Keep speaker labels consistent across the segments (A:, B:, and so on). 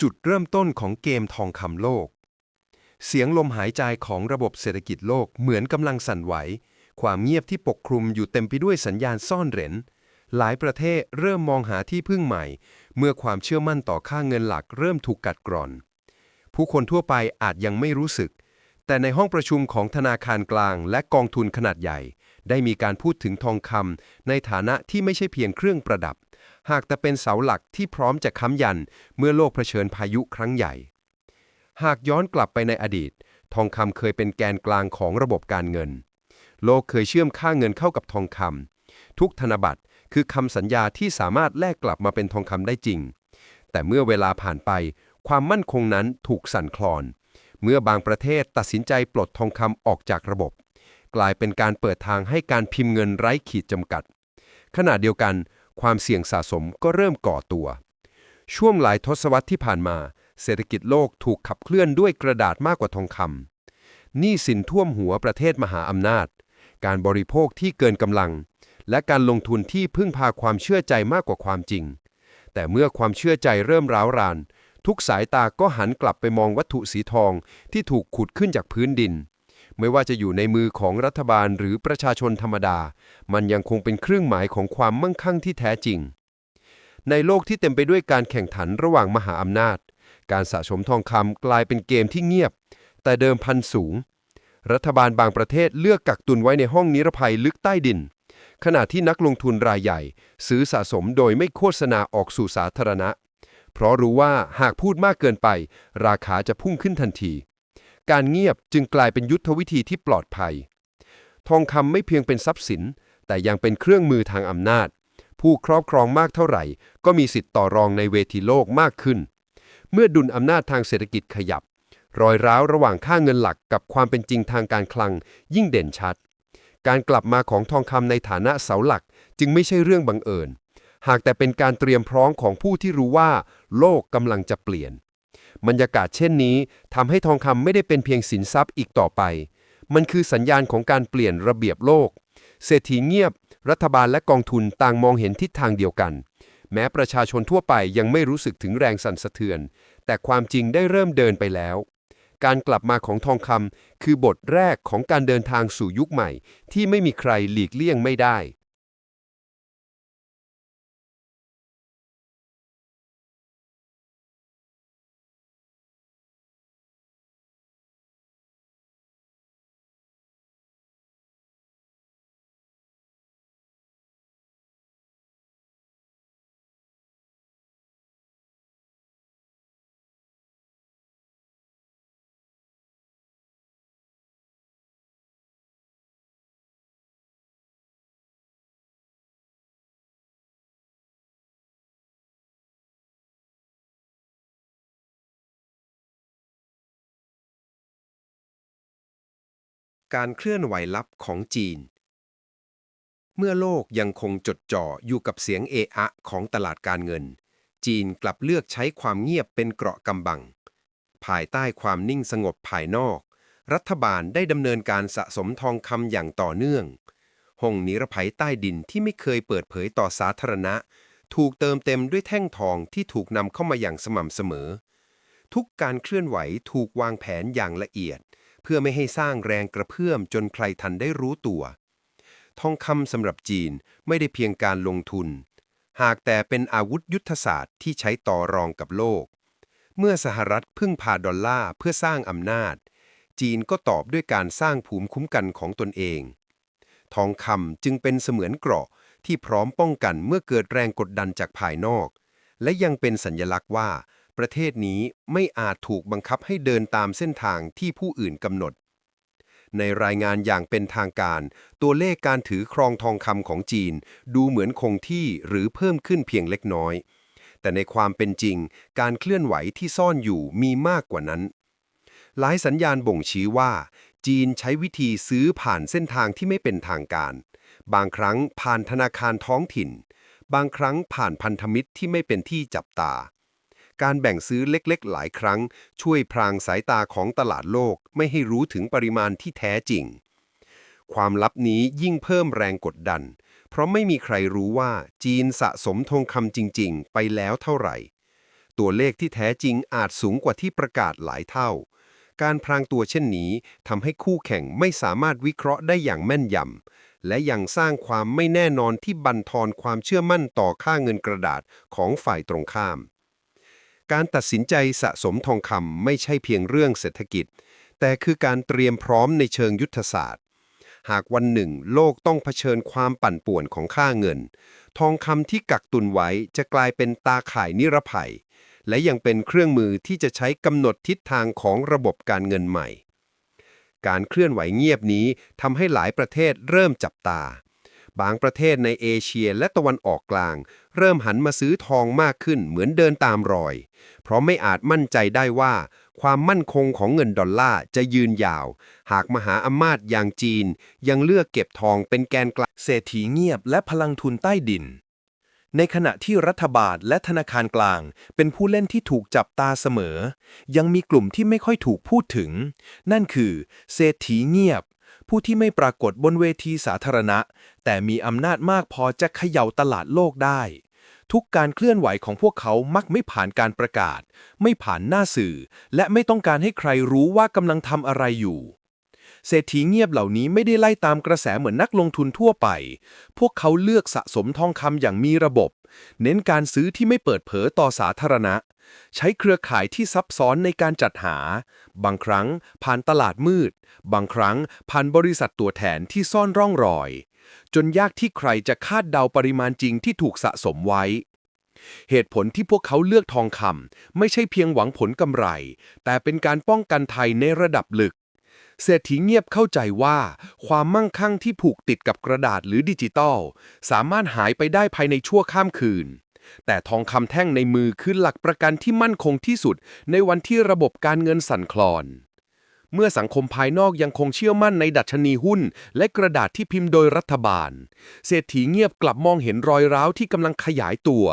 A: จุดเริ่มต้นของเกมทองคำโลก เสียงลมหายใจของระบบเศรษฐกิจโลกเหมือนกำลังสั่นไหว ความเงียบที่ปกคลุมอยู่เต็มไปด้วยสัญญาณซ่อนเร้น หลายประเทศเริ่มมองหาที่พึ่งใหม่ เมื่อความเชื่อมั่นต่อค่าเงินหลักเริ่มถูกกัดกร่อน ผู้คนทั่วไปอาจยังไม่รู้สึก แต่ในห้องประชุมของธนาคารกลางและกองทุนขนาดใหญ่ ได้มีการพูดถึงทองคำในฐานะที่ไม่ใช่เพียงเครื่องประดับ หากแต่เป็นเสาหลักที่พร้อมจะค้ำยันเมื่อโลกเผชิญพายุครั้งใหญ่ หากย้อนกลับไปในอดีต ทองคำเคยเป็นแกนกลางของระบบการเงิน โลกเคยเชื่อมค่าเงินเข้ากับทองคำทุกธนบัตรคือคำสัญญาที่สามารถแลกกลับมาเป็นทองคำได้จริง แต่เมื่อเวลาผ่านไป ความมั่นคงนั้นถูกสั่นคลอน เมื่อบางประเทศตัดสินใจปลดทองคำออกจากระบบ กลายเป็นการเปิดทางให้การพิมพ์เงินไร้ขีดจำกัด ขณะเดียวกัน ความเสี่ยงสะสมก็เริ่มก่อตัว ช่วงหลายทศวรรษที่ผ่านมา เศรษฐกิจโลกถูกขับเคลื่อนด้วยกระดาษมากกว่าทองคำหนี้สินท่วมหัวประเทศมหาอำนาจ การบริโภคที่เกินกำลัง และการลงทุนที่พึ่งพาความเชื่อใจมากกว่าความจริง แต่เมื่อความเชื่อใจเริ่มร้าวราน ทุกสายตาก็หันกลับไปมองวัตถุสีทองที่ถูกขุดขึ้นจากพื้นดิน ไม่ว่าจะอยู่ในมือของรัฐบาลหรือประชาชนธรรมดา มันยังคงเป็นเครื่องหมายของความมั่งคั่งที่แท้จริง ในโลกที่เต็มไปด้วยการแข่งขันระหว่างมหาอำนาจ การสะสมทองคำกลายเป็นเกมที่เงียบ แต่เดิมพันสูง รัฐบาลบางประเทศเลือกกักตุนไว้ในห้องนิรภัยลึกใต้ดิน ขณะที่นักลงทุนรายใหญ่ ซื้อสะสมโดยไม่โฆษณาออกสู่สาธารณะ เพราะรู้ว่าหากพูดมากเกินไป ราคาจะพุ่งขึ้นทันที การเงียบจึงกลายเป็นยุทธวิธีที่ปลอดภัย ทองคำไม่เพียงเป็นทรัพย์สิน แต่ยังเป็นเครื่องมือทางอำนาจ ผู้ครอบครองมากเท่าไหร่ ก็มีสิทธิ์ต่อรองในเวทีโลกมากขึ้น เมื่อดุลอำนาจทางเศรษฐกิจขยับ รอยร้าวระหว่างค่าเงินหลักกับความเป็นจริงทางการคลัง ยิ่งเด่นชัด การกลับมาของทองคำในฐานะเสาหลักจึงไม่ใช่เรื่องบังเอิญหากแต่เป็นการเตรียมพร้อมของผู้ที่รู้ว่า โลกกำลังจะเปลี่ยน บรรยากาศเช่นนี้ทำให้ทองคำไม่ได้เป็นเพียงสินทรัพย์อีกต่อไป มันคือสัญญาณของการเปลี่ยนระเบียบโลก เศรษฐีเงียบ รัฐบาลและกองทุนต่างมองเห็นทิศทางเดียวกัน แม้ประชาชนทั่วไปยังไม่รู้สึกถึงแรงสั่นสะเทือน แต่ความจริงได้เริ่มเดินไปแล้ว การกลับมาของทองคำคือบทแรกของการเดินทางสู่ยุคใหม่ ที่ไม่มีใครหลีกเลี่ยงไม่ได้ การเคลื่อนไหวลับของจีน เมื่อโลกยังคงจดจ่ออยู่กับเสียงเอะอะของตลาดการเงิน จีนกลับเลือกใช้ความเงียบเป็นเกราะกำบัง ภายใต้ความนิ่งสงบภายนอก รัฐบาลได้ดำเนินการสะสมทองคำอย่างต่อเนื่อง ห้องนิรภัยใต้ดินที่ไม่เคยเปิดเผยต่อสาธารณะ ถูกเติมเต็มด้วยแท่งทองที่ถูกนำเข้ามาอย่างสม่ำเสมอ ทุกการเคลื่อนไหวถูกวางแผนอย่างละเอียด เพื่อไม่ให้สร้างแรงกระเพื่อมจนใครทันได้รู้ตัว ทองคำสำหรับจีนไม่ได้เพียงการลงทุน หากแต่เป็นอาวุธยุทธศาสตร์ที่ใช้ต่อรองกับโลก เมื่อสหรัฐพึ่งพาดอลลาร์เพื่อสร้างอำนาจ จีนก็ตอบด้วยการสร้างภูมิคุ้มกันของตนเอง ทองคำจึงเป็นเสมือนเกราะที่พร้อมป้องกันเมื่อเกิดแรงกดดันจากภายนอก และยังเป็นสัญลักษณ์ว่า ประเทศนี้ไม่อาจถูกบังคับให้เดินตามเส้นทางที่ผู้อื่นกำหนด ในรายงานอย่างเป็นทางการ ตัวเลขการถือครองทองคำของจีน ดูเหมือนคงที่หรือเพิ่มขึ้นเพียงเล็กน้อย แต่ในความเป็นจริง การเคลื่อนไหวที่ซ่อนอยู่มีมากกว่านั้น หลายสัญญาณบ่งชี้ว่า จีนใช้วิธีซื้อผ่านเส้นทางที่ไม่เป็นทางการ บางครั้งผ่านธนาคารท้องถิ่น บางครั้งผ่านพันธมิตรที่ไม่เป็นที่จับตา การแบ่งซื้อเล็กๆ หลายครั้ง ช่วยพรางสายตาของตลาดโลกไม่ให้รู้ถึงปริมาณที่แท้จริง ความลับนี้ยิ่งเพิ่มแรงกดดัน เพราะไม่มีใครรู้ว่าจีนสะสมทองคำจริง ๆ ไปแล้วเท่าไหร่ ตัวเลขที่แท้จริงอาจสูงกว่าที่ประกาศหลายเท่า การพรางตัวเช่นนี้ทำให้คู่แข่งไม่สามารถวิเคราะห์ได้อย่างแม่นยำและยังสร้างความไม่แน่นอนที่บั่นทอนความเชื่อมั่นต่อค่าเงินกระดาษของฝ่ายตรงข้าม การตัดสินใจสะสมทองคำไม่ใช่เพียงเรื่องเศรษฐกิจ แต่คือการเตรียมพร้อมในเชิงยุทธศาสตร์ หากวันหนึ่ง โลกต้องเผชิญความปั่นป่วนของค่าเงิน ทองคำที่กักตุนไว้จะกลายเป็นตาข่ายนิรภัย และยังเป็นเครื่องมือที่จะใช้กำหนดทิศทางของระบบการเงินใหม่ การเคลื่อนไหวเงียบนี้ทำให้หลายประเทศเริ่มจับตา บางประเทศในเอเชียและตะวันออกกลาง เริ่มหันมาซื้อทองมากขึ้นเหมือนเดินตามรอย เพราะไม่อาจมั่นใจได้ว่า ความมั่นคงของเงินดอลลาร์จะยืนยาว หากมหาอำนาจอย่างจีน ยังเลือกเก็บทองเป็นแกนกลาง
B: เศรษฐีเงียบและพลังทุนใต้ดิน ในขณะที่รัฐบาลและธนาคารกลาง เป็นผู้เล่นที่ถูกจับตาเสมอ ยังมีกลุ่มที่ไม่ค่อยถูกพูดถึง นั่นคือ เศรษฐีเงียบ ผู้ที่ไม่ปรากฏบนเวทีสาธารณะ แต่มีอำนาจมากพอจะเขย่าตลาดโลกได้ ทุกการเคลื่อนไหวของพวกเขามักไม่ผ่านการประกาศ ไม่ผ่านหน้าสื่อ และไม่ต้องการให้ใครรู้ว่ากำลังทำอะไรอยู่เศรษฐีเงียบเหล่านี้ไม่ได้ไล่ตามกระแสเหมือนนักลงทุนทั่วไป พวกเขาเลือกสะสมทองคำอย่างมีระบบ เน้นการซื้อที่ไม่เปิดเผยต่อสาธารณะ ใช้เครือข่ายที่ซับซ้อนในการจัดหา บางครั้งผ่านตลาดมืด บางครั้งผ่านบริษัทตัวแทนที่ซ่อนร่องรอย จนยากที่ใครจะคาดเดาปริมาณจริงที่ถูกสะสมไว้ เหตุผลที่พวกเขาเลือกทองคำไม่ใช่เพียงหวังผลกำไร แต่เป็นการป้องกันไทยในระดับลึกเศรษฐีเงียบเข้าใจว่า ความมั่งคั่งที่ผูกติดกับกระดาษหรือดิจิตอลสามารถหายไปได้ภายในชั่วข้ามคืน แต่ทองคำแท่งในมือคือหลักประกันที่มั่นคงที่สุด ในวันที่ระบบการเงินสั่นคลอน เมื่อสังคมภายนอกยังคงเชื่อมั่นในดัชนีหุ้น และกระดาษที่พิมพ์โดยรัฐบาล เศรษฐีเงียบกลับมองเห็นรอยร้าวที่กำลังขยายตัว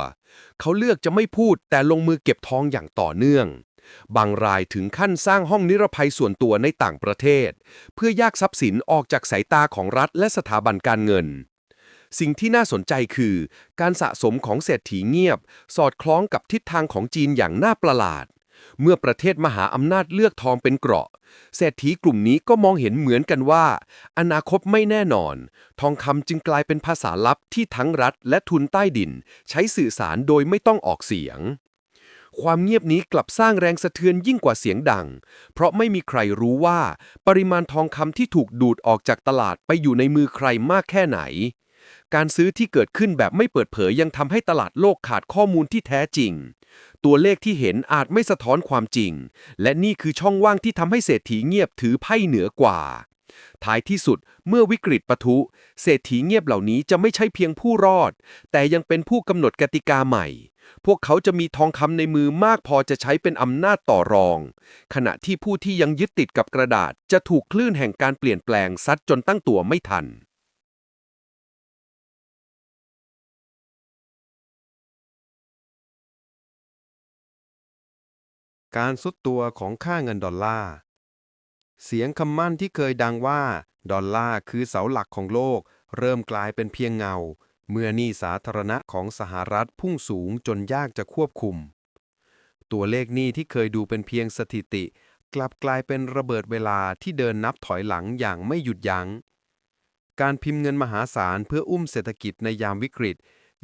B: เขาเลือกจะไม่พูดแต่ลงมือเก็บทองอย่างต่อเนื่องบางรายถึงขั้นสร้างห้องนิรภัยส่วนตัวในต่างประเทศ เพื่อแยกทรัพย์สินออกจากสายตาของรัฐและสถาบันการเงิน สิ่งที่น่าสนใจคือ การสะสมของเศรษฐีเงียบ สอดคล้องกับทิศทางของจีนอย่างน่าประหลาด เมื่อประเทศมหาอำนาจเลือกทองเป็นเกราะ เศรษฐีกลุ่มนี้ก็มองเห็นเหมือนกันว่า อนาคตไม่แน่นอน ทองคำจึงกลายเป็นภาษาลับที่ทั้งรัฐและทุนใต้ดิน ใช้สื่อสารโดยไม่ต้องออกเสียงความเงียบนี้กลับสร้างแรงสะเทือนยิ่งกว่าเสียงดัง เพราะไม่มีใครรู้ว่า ปริมาณทองคำที่ถูกดูดออกจากตลาดไปอยู่ในมือใครมากแค่ไหน การซื้อที่เกิดขึ้นแบบไม่เปิดเผยยังทำให้ตลาดโลกขาดข้อมูลที่แท้จริง ตัวเลขที่เห็นอาจไม่สะท้อนความจริง และนี่คือช่องว่างที่ทำให้เศรษฐีเงียบถือไพ่เหนือกว่า ท้ายที่สุดเมื่อวิกฤตปะทุ เศรษฐีเงียบเหล่านี้จะไม่ใช่เพียงผู้รอด แต่ยังเป็นผู้กำหนดกติกาใหม่ พวกเขาจะมีทองคำในมือมากพอจะใช้เป็นอำนาจต่อรอง ขณะที่ผู้ที่ยังยึดติดกับกระดาษจะถูกคลื่นแห่งการเปลี่ยนแปลงซัดจนตั้งตัวไม่ทัน
A: การสุดตัวของค่าเงินดอลลาร์ เสียงคำมั่นที่เคยดังว่า ดอลลาร์คือเสาหลักของโลก เริ่มกลายเป็นเพียงเงา เมื่อนี้สาธารณะของสหรัฐพุ่งสูงจนยากจะควบคุม ตัวเลขนี้ที่เคยดูเป็นเพียงสถิติ กลับกลายเป็นระเบิดเวลาที่เดินนับถอยหลังอย่างไม่หยุดยัง้ง การพิมพ์เงินมหาศาลเพื่ออุ้มเศรษฐกิจในยามวิกฤต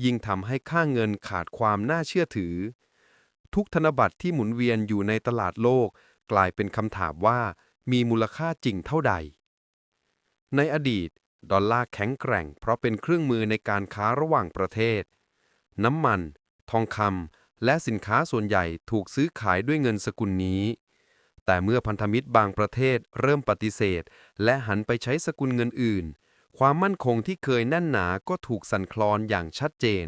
A: ยิ่งทำให้ค่าเงินขาดความน่าเชื่อถือ ทุกธนบัตรที่หมุนเวียนอยู่ในตลาดโลก กลายเป็นคำถามว่ามีมูลค่าจริงเท่าใด ในอดีต ดอลลาร์แข็งแกร่ง เพราะเป็นเครื่องมือในการค้าระหว่างประเทศ น้ำมัน ทองคำและสินค้าส่วนใหญ่ถูกซื้อขายด้วยเงินสกุลนี้ แต่เมื่อพันธมิตรบางประเทศเริ่มปฏิเสธ และหันไปใช้สกุลเงินอื่น ความมั่นคงที่เคยแน่นหนาก็ถูกสั่นคลอนอย่างชัดเจน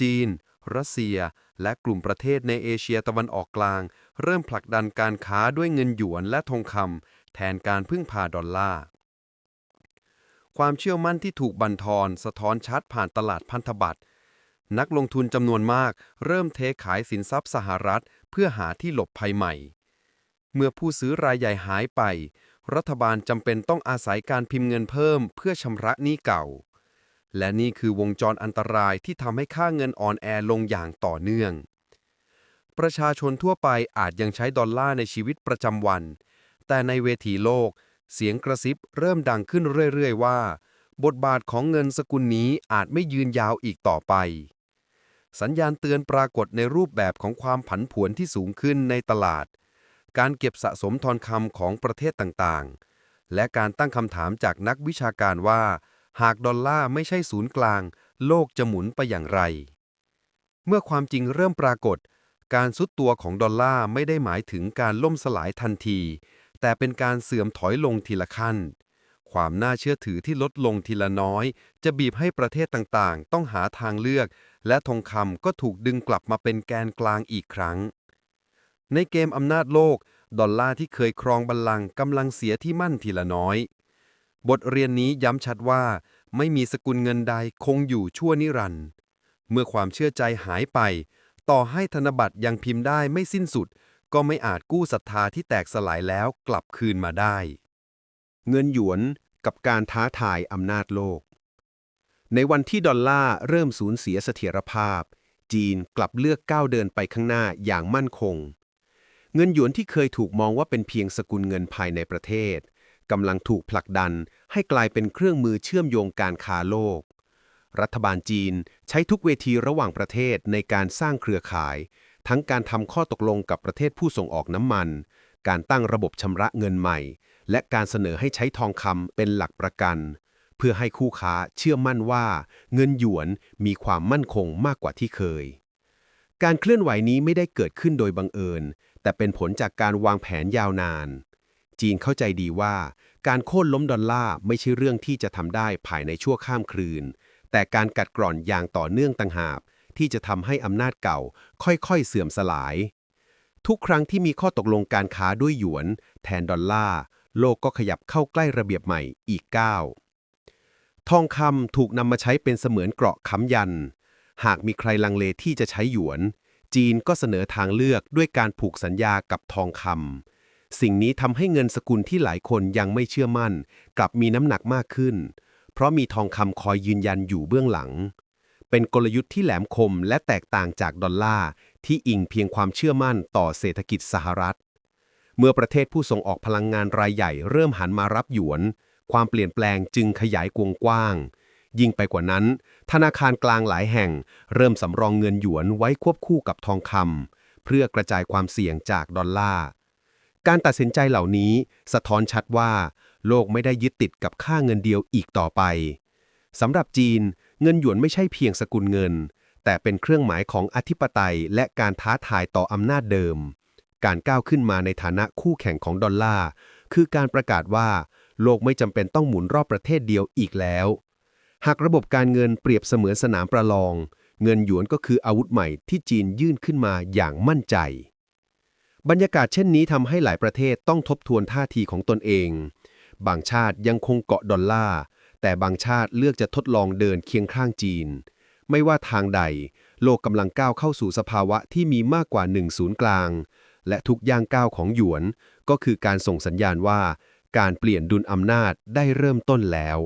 A: จีน รัสเซีย และกลุ่มประเทศในเอเชียตะวันออกกลาง เริ่มผลักดันการค้าด้วยเงินหยวนและทองคำแทนการพึ่งพาดอลลาร์ความเชื่อมั่นที่ถูกบั่นทอน สะท้อนชัดผ่านตลาดพันธบัตร นักลงทุนจำนวนมาก เริ่มเทขายสินทรัพย์สหรัฐ เพื่อหาที่หลบภัยใหม่ เมื่อผู้ซื้อรายใหญ่หายไป รัฐบาลจำเป็นต้องอาศัยการพิมพ์เงินเพิ่ม เพื่อชำระหนี้เก่า และนี่คือวงจรอันตรายที่ทำให้ค่าเงินอ่อนแอลงอย่างต่อเนื่อง
C: ประชาชนทั่วไปอาจยังใช้ดอลลาร์ในชีวิตประจำวัน แต่ในเวทีโลก เสียงกระซิบเริ่มดังขึ้นเรื่อยๆว่า บทบาทของเงินสกุลนี้อาจไม่ยืนยาวอีกต่อไป สัญญาณเตือนปรากฏในรูปแบบของความผันผวนที่สูงขึ้นในตลาด การเก็บสะสมทองคำของประเทศต่างๆ และการตั้งคำถามจากนักวิชาการว่า หากดอลลาร์ไม่ใช่ศูนย์กลาง โลกจะหมุนไปอย่างไร เมื่อความจริงเริ่มปรากฏ การซุดตัวของดอลลาร์ไม่ได้หมายถึงการล่มสลายทันที แต่เป็นการเสื่อมถอยลงทีละขั้น ความน่าเชื่อถือที่ลดลงทีละน้อย จะบีบให้ประเทศต่างๆ ต้องหาทางเลือก และทองคำก็ถูกดึงกลับมาเป็นแกนกลางอีกครั้ง ในเกมอำนาจโลก ดอลลาร์ที่เคยครองบัลลังก์กำลังเสียที่มั่นทีละน้อย บทเรียนนี้ย้ำชัดว่า ไม่มีสกุลเงินใดคงอยู่ชั่วนิรันดร์เมื่อความเชื่อใจหายไป ต่อให้ธนบัตรยังพิมพ์ได้ไม่สิ้นสุด ก็ไม่อาจกู้ศรัทธาที่แตกสลายแล้วกลับคืนมาได้
A: เงินหยวนกับการท้าทายอำนาจโลก ในวันที่ดอลลาร์เริ่มสูญเสียเสถียรภาพ จีนกลับเลือกก้าวเดินไปข้างหน้าอย่างมั่นคง เงินหยวนที่เคยถูกมองว่าเป็นเพียงสกุลเงินภายในประเทศ กำลังถูกผลักดันให้กลายเป็นเครื่องมือเชื่อมโยงการค้าโลก รัฐบาลจีนใช้ทุกเวทีระหว่างประเทศในการสร้างเครือข่าย ทั้งการทำข้อตกลงกับประเทศผู้ส่งออกน้ำมัน การตั้งระบบชำระเงินใหม่ และการเสนอให้ใช้ทองคำเป็นหลักประกัน เพื่อให้คู่ค้าเชื่อมั่นว่า เงินหยวนมีความมั่นคงมากกว่าที่เคย การเคลื่อนไหวนี้ไม่ได้เกิดขึ้นโดยบังเอิญ แต่เป็นผลจากการวางแผนยาวนาน จีนเข้าใจดีว่า การโค่นล้มดอลลาร์ไม่ใช่เรื่องที่จะทำได้ภายในชั่วข้ามคืน แต่การกัดกร่อนอย่างต่อเนื่องต่างหากที่จะทำให้อำนาจเก่า ค่อยๆ เสื่อมสลาย ทุกครั้งที่มีข้อตกลงการค้าด้วยหยวน แทนดอลลาร์โลกก็ขยับเข้าใกล้ระเบียบใหม่อีกก้าวทองคำถูกนำมาใช้เป็นเสมือนเกราะค้ำยัน หากมีใครลังเลที่จะใช้หยวน จีนก็เสนอทางเลือกด้วยการผูกสัญญากับทองคำ สิ่งนี้ทำให้เงินสกุลที่หลายคนยังไม่เชื่อมั่น กลับมีน้ำหนักมากขึ้น เพราะมีทองคำคอยยืนยันอยู่เบื้องหลัง เป็นกลยุทธ์ที่แหลมคมและแตกต่างจากดอลลาร์ที่อิงเพียงความเชื่อมั่นต่อเศรษฐกิจสหรัฐ เมื่อประเทศผู้ส่งออกพลังงานรายใหญ่เริ่มหันมารับหยวน ความเปลี่ยนแปลงจึงขยายวงกว้าง ยิ่งไปกว่านั้น ธนาคารกลางหลายแห่ง เริ่มสำรองเงินหยวนไว้ควบคู่กับทองคำเพื่อกระจายความเสี่ยงจากดอลลาร์ การตัดสินใจเหล่านี้สะท้อนชัดว่า โลกไม่ได้ยึดติดกับค่าเงินเดียวอีกต่อไปสำหรับจีน เงินหยวนไม่ใช่เพียงสกุลเงิน แต่เป็นเครื่องหมายของอธิปไตยและการท้าทายต่ออำนาจเดิม การก้าวขึ้นมาในฐานะคู่แข่งของดอลลาร์คือการประกาศว่า โลกไม่จำเป็นต้องหมุนรอบประเทศเดียวอีกแล้ว หากระบบการเงินเปรียบเสมือนสนามประลอง เงินหยวนก็คืออาวุธใหม่ที่จีนยื่นขึ้นมาอย่างมั่นใจ บรรยากาศเช่นนี้ทำให้หลายประเทศต้องทบทวนท่าทีของตนเอง บางชาติยังคงเกาะดอลลาร์แต่บางชาติเลือกจะทดลองเดินเคียงข้างจีน ไม่ว่าทางใด โลกกำลังก้าวเข้าสู่สภาวะที่มีมากกว่าหนึ่งศูนย์กลาง และทุกย่างก้าวของหยวน ก็คือการส่งสัญญาณว่า การเปลี่ยนดุลอำนาจได้เริ่มต้นแล้ว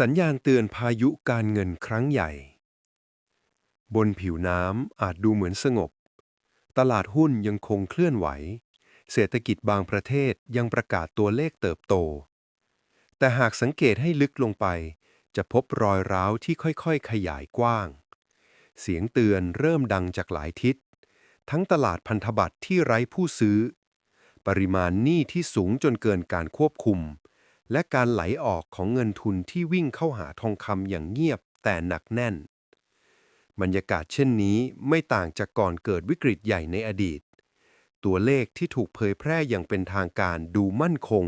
C: สัญญาณเตือนพายุการเงินครั้งใหญ่ บนผิวน้ำอาจดูเหมือนสงบ ตลาดหุ้นยังคงเคลื่อนไหว เศรษฐกิจบางประเทศยังประกาศตัวเลขเติบโต แต่หากสังเกตให้ลึกลงไป จะพบรอยร้าวที่ค่อยๆ ขยายกว้าง เสียงเตือนเริ่มดังจากหลายทิศ ทั้งตลาดพันธบัตรที่ไร้ผู้ซื้อ ปริมาณหนี้ที่สูงจนเกินการควบคุม และการไหลออกของเงินทุนที่วิ่งเข้าหาทองคำอย่างเงียบแต่หนักแน่น บรรยากาศเช่นนี้ไม่ต่างจากก่อนเกิดวิกฤตใหญ่ในอดีต ตัวเลขที่ถูกเผยแพร่อย่างเป็นทางการดูมั่นคง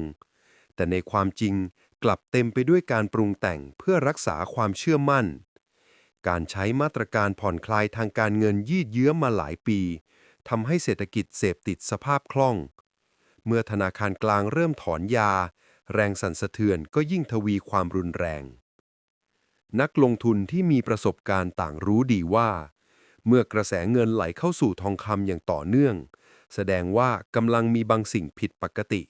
C: แต่ในความจริงกลับเต็มไปด้วยการปรุงแต่งเพื่อรักษาความเชื่อมั่น การใช้มาตรการผ่อนคลายทางการเงินยืดเยื้อมาหลายปีทำให้เศรษฐกิจเสพติดสภาพคล่อง เมื่อธนาคารกลางเริ่มถอนยา แรงสั่นสะเทือนก็ยิ่งทวีความรุนแรง นักลงทุนที่มีประสบการณ์ต่างรู้ดีว่า เมื่อกระแสเงินไหลเข้าสู่ทองคำอย่างต่อเนื่อง แสดงว่ากำลังมีบางสิ่งผิดปกติ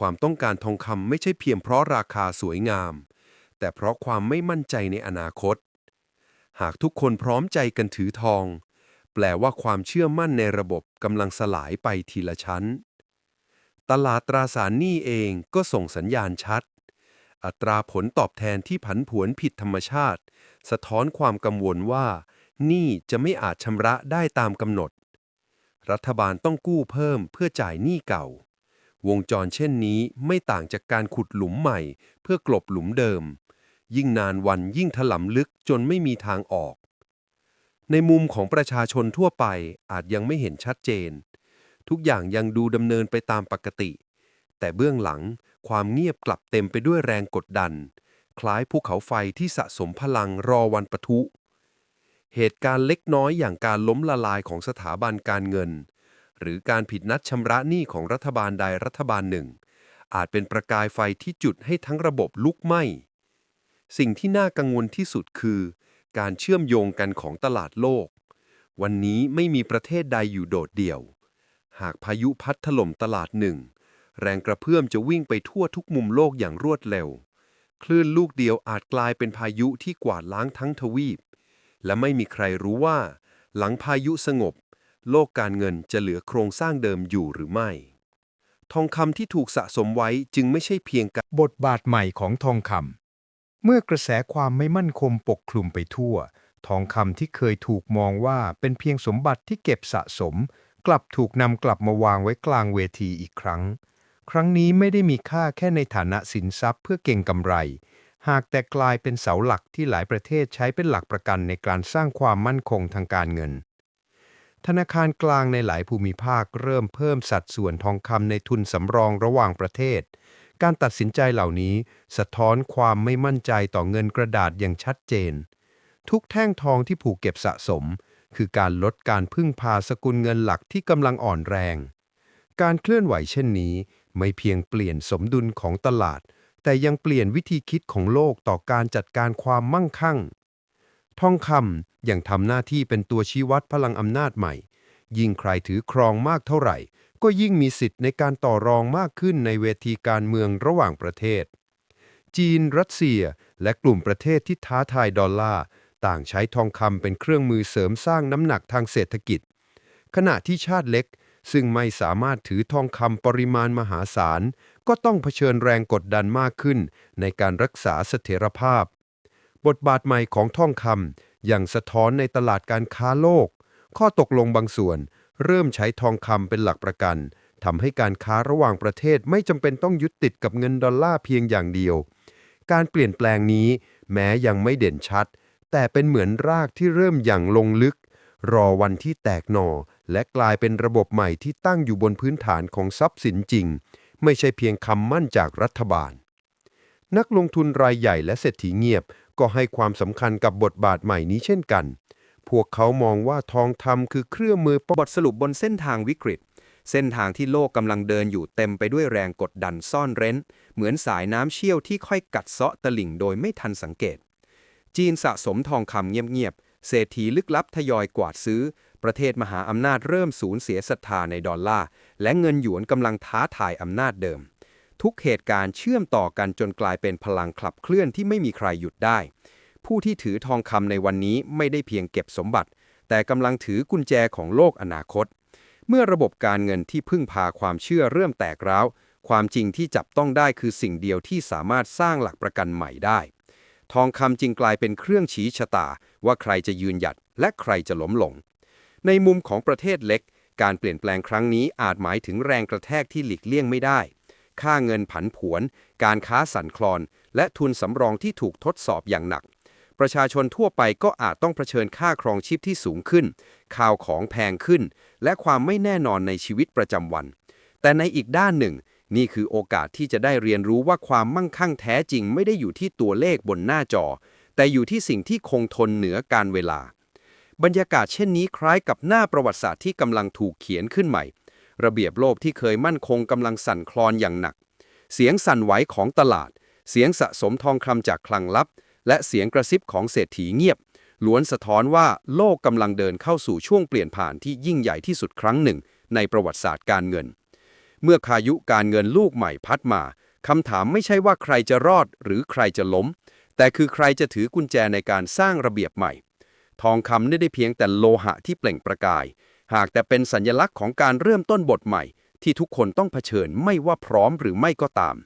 C: ความต้องการทองคำไม่ใช่เพียงเพราะราคาสวยงาม แต่เพราะความไม่มั่นใจในอนาคต หากทุกคนพร้อมใจกันถือทอง แปลว่าความเชื่อมั่นในระบบกำลังสลายไปทีละชั้น ตลาดตราสารหนี้เองก็ส่งสัญญาณชัด อัตราผลตอบแทนที่ผันผวนผิดธรรมชาติ สะท้อนความกังวลว่าหนี้จะไม่อาจชำระได้ตามกำหนด รัฐบาลต้องกู้เพิ่มเพื่อจ่ายหนี้เก่า วงจรเช่นนี้ไม่ต่างจากการขุดหลุมใหม่ เพื่อกลบหลุมเดิม ยิ่งนานวันยิ่งถลำลึกจนไม่มีทางออก ในมุมของประชาชนทั่วไปอาจยังไม่เห็นชัดเจน ทุกอย่างยังดูดำเนินไปตามปกติ แต่เบื้องหลังความเงียบกลับเต็มไปด้วยแรงกดดัน คล้ายภูเขาไฟที่สะสมพลังรอวันปะทุ เหตุการณ์เล็กน้อยอย่างการล้มละลายของสถาบันการเงิน หรือการผิดนัดชำระหนี้ของรัฐบาลใดรัฐบาลหนึ่ง อาจเป็นประกายไฟที่จุดให้ทั้งระบบลุกไหม้สิ่งที่น่ากังวลที่สุดคือ การเชื่อมโยงกันของตลาดโลก วันนี้ไม่มีประเทศใดอยู่โดดเดี่ยว หากพายุพัดถล่มตลาดหนึ่ง แรงกระเพื่อมจะวิ่งไปทั่วทุกมุมโลกอย่างรวดเร็ว คลื่นลูกเดียวอาจกลายเป็นพายุที่กวาดล้างทั้งทวีป และไม่มีใครรู้ว่า หลังพายุสงบ โลกการเงินจะเหลือโครงสร้างเดิมอยู่หรือไม่ ทองคำที่ถูกสะสมไว้จึงไม่ใช่เพียงการ
D: บทบาทใหม่ของทองคำเมื่อกระแสความไม่มั่นคงปกคลุมไปทั่วทองคำที่เคยถูกมองว่าเป็นเพียงสมบัติที่เก็บสะสม กลับถูกนำกลับมาวางไว้กลางเวทีอีกครั้ง ครั้งนี้ไม่ได้มีค่าแค่ในฐานะสินทรัพย์เพื่อเก่งกำไร หากแต่กลายเป็นเสาหลักที่หลายประเทศใช้เป็นหลักประกันในการสร้างความมั่นคงทางการเงิน ธนาคารกลางในหลายภูมิภาคเริ่มเพิ่มสัดส่วนทองคำในทุนสำรองระหว่างประเทศ การตัดสินใจเหล่านี้สะท้อนความไม่มั่นใจต่อเงินกระดาษอย่างชัดเจน ทุกแท่งทองที่ผูกเก็บสะสม คือการลดการพึ่งพาสกุลเงินหลักที่กำลังอ่อนแรง การเคลื่อนไหวเช่นนี้ ไม่เพียงเปลี่ยนสมดุลของตลาด แต่ยังเปลี่ยนวิธีคิดของโลกต่อการจัดการความมั่งคั่ง ทองคำยังทำหน้าที่เป็นตัวชี้วัดพลังอำนาจใหม่ ยิ่งใครถือครองมากเท่าไหร่ ก็ยิ่งมีสิทธิ์ในการต่อรองมากขึ้นในเวทีการเมืองระหว่างประเทศ จีน รัสเซีย และกลุ่มประเทศที่ท้าทายดอลลาร์ ต่างใช้ทองคำเป็นเครื่องมือเสริมสร้างน้ำหนักทางเศรษฐกิจ ขณะที่ชาติเล็ก ซึ่งไม่สามารถถือทองคำปริมาณมหาศาล ก็ต้องเผชิญแรงกดดันมากขึ้น ในการรักษาเสถียรภาพ บทบาทใหม่ของทองคำอย่างสะท้อนในตลาดการค้าโลก ข้อตกลงบางส่วน เริ่มใช้ทองคำเป็นหลักประกันทำให้การค้าระหว่างประเทศไม่จำเป็นต้องยึดติดกับเงินดอลลาร์เพียงอย่างเดียว การเปลี่ยนแปลงนี้ แม้ยังไม่เด่นชัด แต่เป็นเหมือนรากที่เริ่มอย่างลงลึก รอวันที่แตกหน่อ และกลายเป็นระบบใหม่ที่ตั้งอยู่บนพื้นฐานของทรัพย์สินจริง ไม่ใช่เพียงคำมั่นจากรัฐบาล นักลงทุนรายใหญ่และเศรษฐีเงียบ ก็ให้ความสำคัญกับบทบาทใหม่นี้เช่นกัน พวกเขามองว่าทองคำคือเครื่องมือป
E: บทสรุปบนเส้นทางวิกฤต เส้นทางที่โลกกำลังเดินอยู่เต็มไปด้วยแรงกดดันซ่อนเร้น เหมือนสายน้ำเชี่ยวที่ค่อยกัดเซาะตลิ่งโดยไม่ทันสังเกต จีนสะสมทองคำเงียบๆ เศรษฐีลึกลับทยอยกวาดซื้อ ประเทศมหาอำนาจเริ่มสูญเสียศรัทธาในดอลลาร์ และเงินหยวนกำลังท้าทายอำนาจเดิม ทุกเหตุการณ์เชื่อมต่อกันจนกลายเป็นพลังขับเคลื่อนที่ไม่มีใครหยุดได้ ผู้ที่ถือทองคำในวันนี้ไม่ได้เพียงเก็บสมบัติ แต่กำลังถือกุญแจของโลกอนาคต เมื่อระบบการเงินที่พึ่งพาความเชื่อเริ่มแตกร้าว ความจริงที่จับต้องได้คือสิ่งเดียวที่สามารถสร้างหลักประกันใหม่ได้ ทองคำจึงกลายเป็นเครื่องชี้ชะตา ว่าใครจะยืนหยัดและใครจะล้มลง ในมุมของประเทศเล็ก การเปลี่ยนแปลงครั้งนี้อาจหมายถึงแรงกระแทกที่หลีกเลี่ยงไม่ได้ ค่าเงินผันผวน การค้าสั่นคลอน และทุนสำรองที่ถูกทดสอบอย่างหนัก ประชาชนทั่วไปก็อาจต้องเผชิญค่าครองชีพที่สูงขึ้น ข่าวของแพงขึ้น และความไม่แน่นอนในชีวิตประจำวัน แต่ในอีกด้านหนึ่ง นี่คือโอกาสที่จะได้เรียนรู้ว่าความมั่งคั่งแท้จริงไม่ได้อยู่ที่ตัวเลขบนหน้าจอ แต่อยู่ที่สิ่งที่คงทนเหนือการเวลา บรรยากาศเช่นนี้คล้ายกับหน้าประวัติศาสตร์ที่กำลังถูกเขียนขึ้นใหม่ ระเบียบโลกที่เคยมั่นคงกำลังสั่นคลอนอย่างหนัก เสียงสั่นไหวของตลาด เสียงสะสมทองคำจากคลังลับ และเสียงกระซิบของเศรษฐีเงียบ ล้วนสะท้อนว่าโลกกำลังเดินเข้าสู่ช่วงเปลี่ยนผ่านที่ยิ่งใหญ่ที่สุดครั้งหนึ่ง ในประวัติศาสตร์การเงิน เมื่อพายุการเงินลูกใหม่พัดมาคำถามไม่ใช่ว่าใครจะรอดหรือใครจะล้ม แต่คือใครจะถือกุญแจในการสร้างระเบียบใหม่ ทองคำไม่ได้เพียงแต่โลหะที่เปล่งประกาย หากแต่เป็นสัญลักษณ์ของการเริ่มต้นบทใหม่ ที่ทุกคนต้องเผชิญไม่ว่าพร้อมหรือไม่ก็ตาม